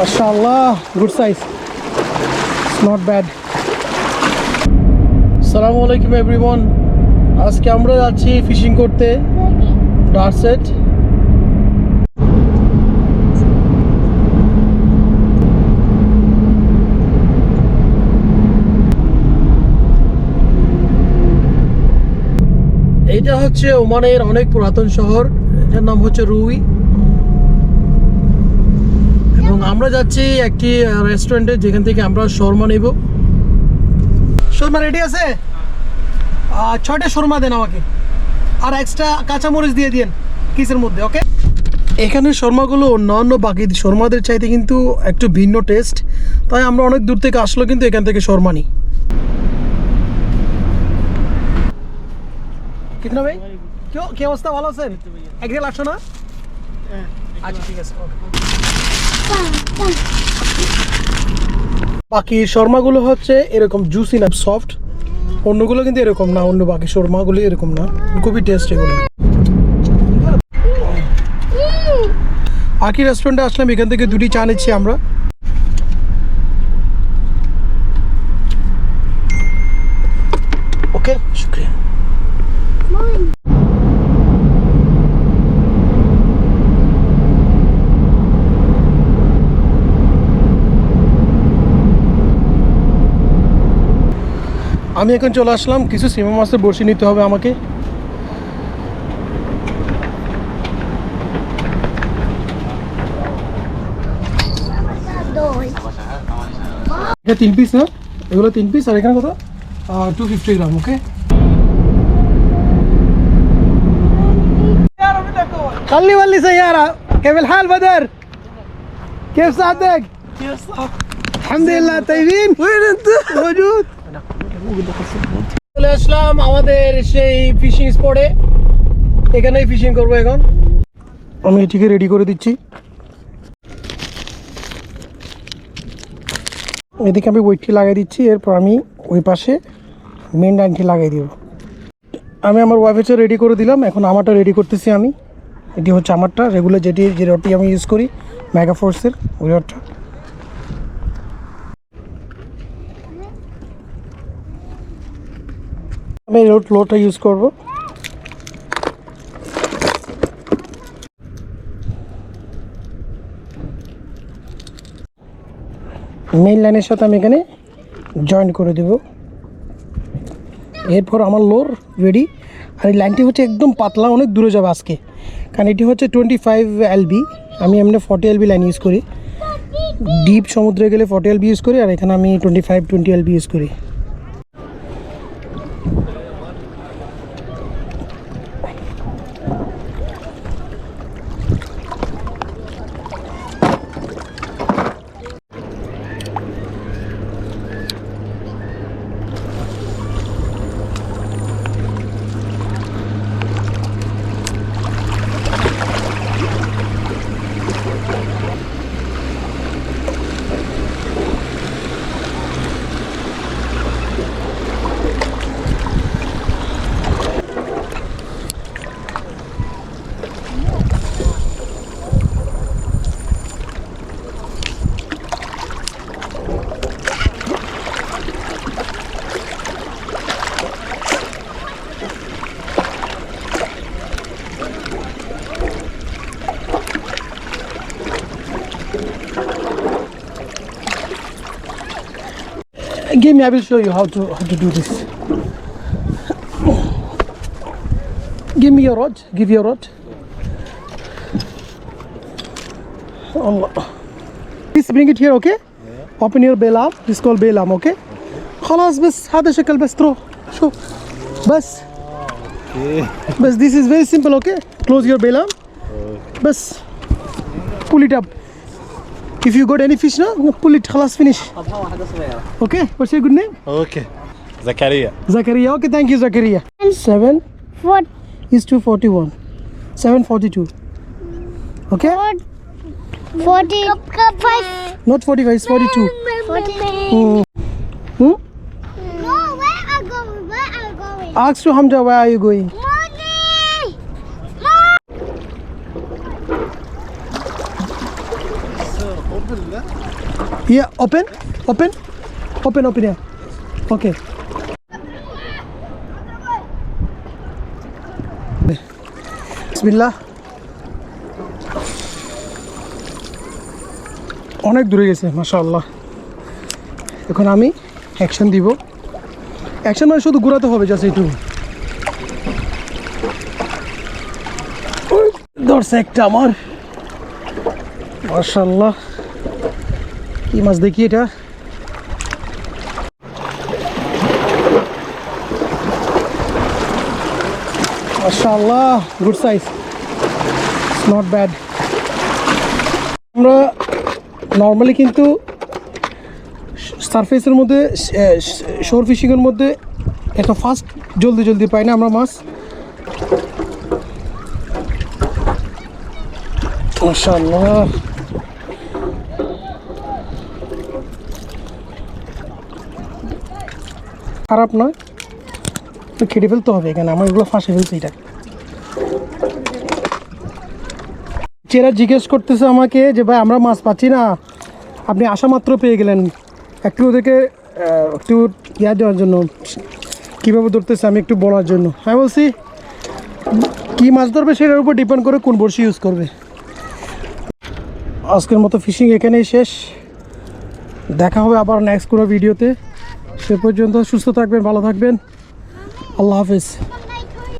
মাশাআল্লাহ good size not bad সালামু আলাইকুম এভরিওয়ান আজকে আমরা যাচ্ছি ফিশিং করতে। ডারসেট এইটা হচ্ছে ওমানের অনেক পুরাতন শহর। এটার নাম হচ্ছে রুই। এবং আমরা যাচ্ছি একটি রেস্টুরেন্টে যেখান থেকে আমরা শর্মা নেব। শর্মা রেডি আছে? ছয়টা শর্মা দেন আমাকে। আর এক্সট্রা কাঁচামরিচ দিয়ে দিন কিসের মধ্যে ওকে এখানে শর্মাগুলো অন্যান্য বাকি শর্মাদের চাইতে কিন্তু একটু ভিন্ন টেস্ট তাই আমরা অনেক দূর থেকে আসলো কিন্তু এখান থেকে শর্মা নিই। কিতনা ভাই? কেউ কি অবস্থা? ভালো আছেন? একদিন আসো না? আচ্ছা ঠিক আছে okay. বাকি শর্মাগুলো হচ্ছে এরকম জুসি না সফট অন্যগুলো কিন্তু এরকম না, অন্য বাকি শর্মাগুলো এরকম না। খুবই টেস্ট এগুলো। আকি রেস্টুরেন্টে আসলাম, এখান থেকে দুটি চা নিচ্ছি আমরা। ওকে শুক্রিয়া। আমি এখন চলে আসলাম কিছু সিনেমা মাছের বড়শি নিতে হবে আমাকে এটা তিন পিস না এগুলো তিন পিস আর এখানে কত টু ফিফটি গ্রাম ওকে خلي ولي سيارة كيف الحال بدر؟ كيف سعادتك؟ الحمد لله طيبين؟ وين انت؟ موجود চলে আসলাম আমাদের সেই ফিশিং স্পটে এখানেই ফিশিং করব এখন। আমি এটিকে রেডি করে দিচ্ছি। এদিকে আমি ওয়েটটি লাগিয়ে দিচ্ছি, এরপর আমি ওই পাশে মেন লাইনটি লাগিয়ে দিব। আমি আমার ওয়াইফের রেডি করে দিলাম, এখন আমারটা রেডি করতেছি আমি। এটি হচ্ছে আমারটা রেগুলার যেটি, যে রডটি আমি ইউজ করি মেগা ফোর্সের ওই রডটা। আমি রোড লোটা ইউজ করব। মেইন লাইনের সাথে আমি এখানে জয়েন করে দেব। এরপর আমার লোর রেডি আর এই লাইনটি হচ্ছে একদম পাতলা, অনেক দূরে যাবে আজকে। কারণ এটি হচ্ছে টোয়েন্টি ফাইভ এলবি আমি এমনি ফর্টি এলবি লাইন ইউজ করি। ডিপ সমুদ্রে গেলে ফর্টি এলবি ইউজ করি, আর এখানে আমি twenty five twenty LB use করি। Give me, I will show you how to how to do this. Give me your rod. Give your rod. Allah. Please bring it here, okay? Open your bail arm. This is called bail arm, okay? خلاص بس هذا شكل بس throw. شو بس بس this is very simple, okay? Close your bail arm. بس pull it up. If you got any fish now, pull it. Class finish. Okay, what's your good name? Okay. Zakaria. Zakaria. Okay, thank you, Zakaria. 7 What? is 241. 742. Okay? Four, 40. Not 45, it's 42. 40. Hmm. No, where are you going? Where are you going? Ask to Hamza, where are you going? Yeah, open, open, open, open. Yeah. Okay. বিসমিল্লাহ অনেক দূরে গেছে মাশাআল্লাহ এখন আমি action দিব action মানে শুধু ঘোরাতে হবে জাস্ট এইটু ধরছে একটা আমার মাশাআল্লাহ কি মাছ দেখি এটা? মাশাআল্লাহ গুড সাইজ নট ব্যাড আমরা নর্মালি কিন্তু সারফেসের মধ্যে শোর ফিশিংয়ের মধ্যে এত ফাস্ট জলদি জলদি পাই না আমরা মাছ। মাশাআল্লাহ। খারাপ নয়। তো খেটে ফেলতে হবে এখানে। আমার এগুলো ফাঁসে ফেলছে এটা। চেরা জিজ্ঞেস করতেছে আমাকে যে, ভাই, আমরা মাছ পাচ্ছি না। আপনি আসা মাত্র পেয়ে গেলেন। একটু ওদেরকে একটু ইয়া দেওয়ার জন্য, কীভাবে ধরতেছে আমি একটু বলার জন্য। হ্যাঁ বলছি, কী মাছ ধরবে সেটার উপর ডিপেন্ড করে কোন বড়শি ইউজ করবে? আজকের মতো ফিশিং এখানেই শেষ। দেখা হবে আবার নেক্সট কোনো ভিডিওতে সে পর্যন্ত সুস্থ থাকবেন ভালো থাকবেন। আল্লাহ হাফিজ।